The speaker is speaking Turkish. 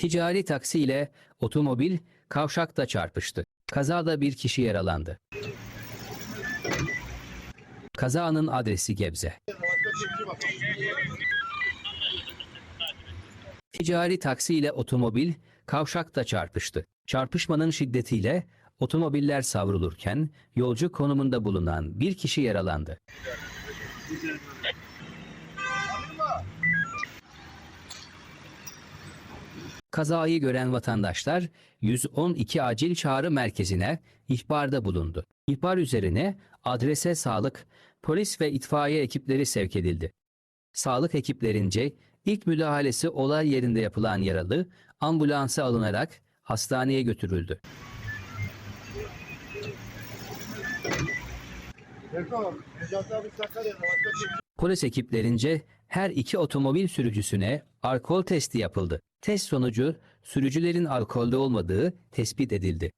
Ticari taksi ile otomobil kavşakta çarpıştı. Kazada bir kişi yaralandı. Kazanın adresi Gebze. Ticari taksi ile otomobil kavşakta çarpıştı. Çarpışmanın şiddetiyle otomobiller savrulurken yolcu konumunda bulunan bir kişi yaralandı. Kazayı gören vatandaşlar 112 acil çağrı merkezine ihbarda bulundu. İhbar üzerine adrese sağlık, polis ve itfaiye ekipleri sevk edildi. Sağlık ekiplerince ilk müdahalesi olay yerinde yapılan yaralı ambulansa alınarak hastaneye götürüldü. Polis ekiplerince her iki otomobil sürücüsüne alkol testi yapıldı. Test sonucu sürücülerin alkolde olmadığı tespit edildi.